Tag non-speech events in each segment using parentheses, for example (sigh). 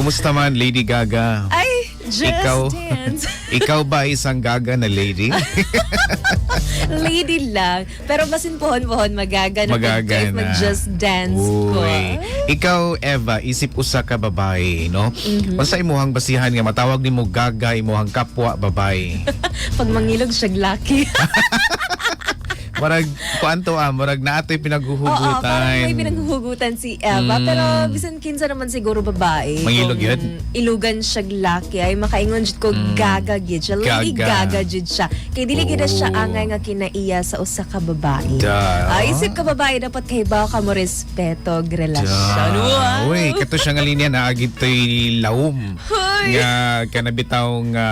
Kumusta man, Lady Gaga? Ay, just Ikaw, dance. (laughs) ikaw ba isang gaga na lady? (laughs) Lady lang. Pero basin pohon-pohon magagana. Magagana. Mag-just dance ko. Uy. Ikaw, Eva, isip usa ka babae, no? Mhm. Basta imuhang basihan nga matawag nimo gaga imuhang kapwa babae. (laughs) Pag mangilog siya lucky. Murag kuanto ah, murag naatoy Oo, pinaghuhugutan. parang may pinanghuhugutan si Eva. Mm. Pero bisan kinsa naman siguro babae. Mangilog Kung yun? Ilugan siya lucky. Ay makaingon jud ko gaga gid siya. Mm. Gaga. gaga jud siya. Kay dili gid siya Oh. angay nga kinaiya sa usa ka babae. Da. Ah, isip ka babae dapat kay ba ka mo respeto og relasyon. Wow. Uy, kato siya nga linya na agit to'y laom. Hoy. Nga kanabitaw nga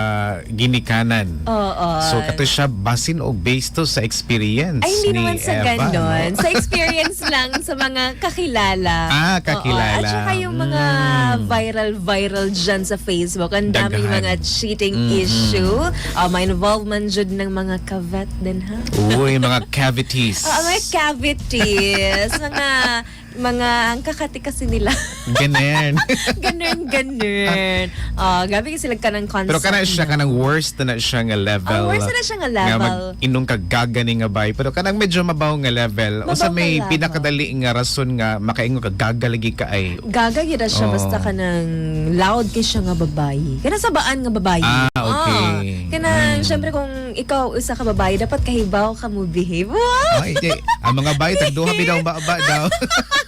ginikanan. Oo. So kato siya basin og based to sa experience Ay, hindi ni naman sa Eva, ganon. no? Sa (laughs) experience lang sa mga kakilala. Ah, kakilala. Oo. At saka yung mga Mm. viral-viral dyan sa Facebook. Ang daming Daghan. mga cheating Mhm. issue. Uh, may involvement dyan ng mga kavet din, ha? Uy, mga cavities. (laughs) Oo, mga cavities. mga, mga, ang kakati kasi nila. (laughs) Ganun. ganun, ganun. Uh, gabi kasi sila ka ng concept. Pero kana siya na. kanang worst na na siya nga level. Ah, worst na siya nga Nga level. mag inong kagagani nga bay. Pero kanang medyo mabaw nga level. O sa Mabaw may nga level. pinakadali nga rason nga makaingon kagagalagi ka ay. Gaga gid siya Oo. basta ka ng loud kay siya nga babae. Kana sabaan nga babae. Ah, okay. Oo. Kana Mm. syempre kung ikaw isa ka babae dapat kahibaw ka mo behave. Wow! Ay, di. Ang mga bay tagduha bidaw ba ba daw. (laughs)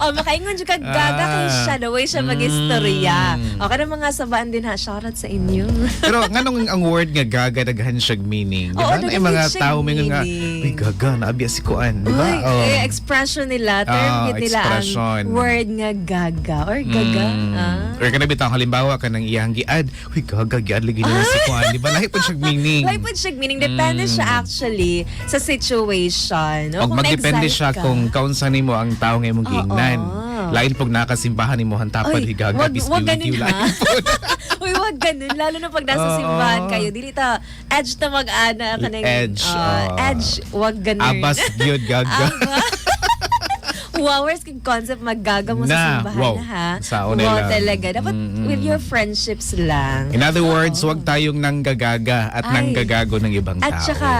(laughs) oh, makaingon jud ka gaga kay Ah. siya the way siya magistorya. Mm. O kana mga sabaan din ha, shoutout sa inyo. (laughs) Pero nganong ang word nga gaga daghan siya meaning. Di Oo, ba? daghan Ay mga siyang tao may nga, meaning. uy gaga, naabiya si Kuan. Di ba? Uy, Oh. eh, expression nila, term Ah, gid nila expression. ang word nga gaga or gaga. Mm. Ah. Or kana bitaw halimbawa ka nang iyang giad, uy gaga giad lagi na si Kuan. Di ba? Lahi po siya meaning. (laughs) Like po siya, meaning depende siya actually sa situation. O O, kung magdepende na-excite siya ka. kung kaunsa nimo ang tao nga imong Oo. giingnan. Lain pag nakasimbahan nimo hantapad Uy, higaga wag, wag ganun ha. (laughs) Uy, wag ganun. Lalo na pag nasa Oo. simbahan kayo. Dili ta, edge ta mag-ana ka ng, Edge, ah, oo. edge, wag ganun. Abas gyud gaga. (laughs) Wowers kung concept maggaga mo Na, sa simbahan wow. ha. Sa wow lang. talaga. Dapat Mm-mm. with your friendships lang. In other words, wag tayong nanggagaga at Ay. nanggagago ng ibang At tao. saka,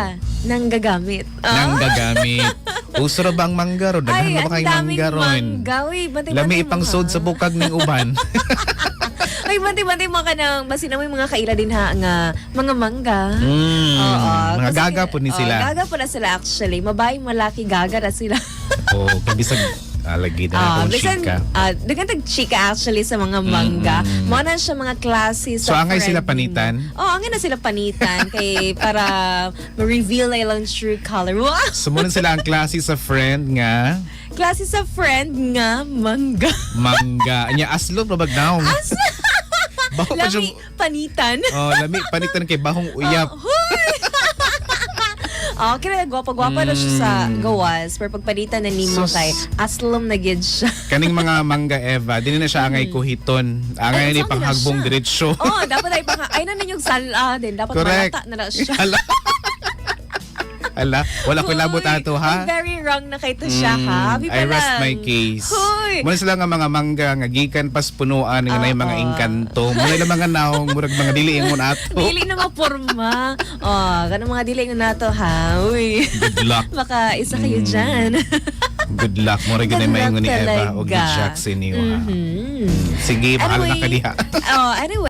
nang gagamit. Ah? Nanggagamit. (laughs) Uso ra bang mangga ron? Daghan na ba daming mangga ron? Lami mo, ipang sod sa bukag ng uban. (laughs) (laughs) Ay, bantay-bantay mo ka ng, basin na may mga kaila din ha, nga, mga mangga. Mm, Oo. mga Kasi- gaga po ni Oo, sila. gaga po na sila actually. Mabayang malaki gaga na sila. oh, kabisag (laughs) alagi na Ah, akong bisan, chika. ah, dagan tag chika actually sa mga mangga. Mm-mm. Mo na siya mga klase So, sa angay friend sila panitan? mo. Oh, angay na sila panitan kay para ma-reveal na ilang true color. Wow! Sumunod sila ang klase sa friend nga Klase sa friend nga mangga. mangga. Anya aslo pa bagnaong. Asa? Baho Lami panitan. Oh, lami panitan kay bahong uyap. Oh, kaya gwapa-gwapa na siya sa Mm. gawas. Pero pagpalitan na nimo Sus. kay aslom na gid siya. (laughs) Kaning mga mangga Eva, dili na siya angay kuhiton. Angay Ay, ni saan na panghagbong siya? diretsyo. oh, dapat ay pang ay na ninyong sala din. Dapat Correct. malata na na siya. (laughs) Ala. Ala, wala ko labot ato ha. very wrong na kay to siya ha. Mm, Habi I rest lang. my case. Hoy. Muna sila nga mga mangga nga gikan pas punuan nga na yung mga Oo. engkanto. Muna lang mga naong murag mga dili ingon ato. (laughs) Dili na maporma. Oh, ganun mga dili nga nato ha. Uy. Good luck. (laughs) Baka isa kayo Mm. dyan. (laughs) Good luck. Mura ganay maingon ni Eva o talaga. Jack sa inyo. ha. Mhm. Sige, mahal na Anyway, ka diha. oh, anyway,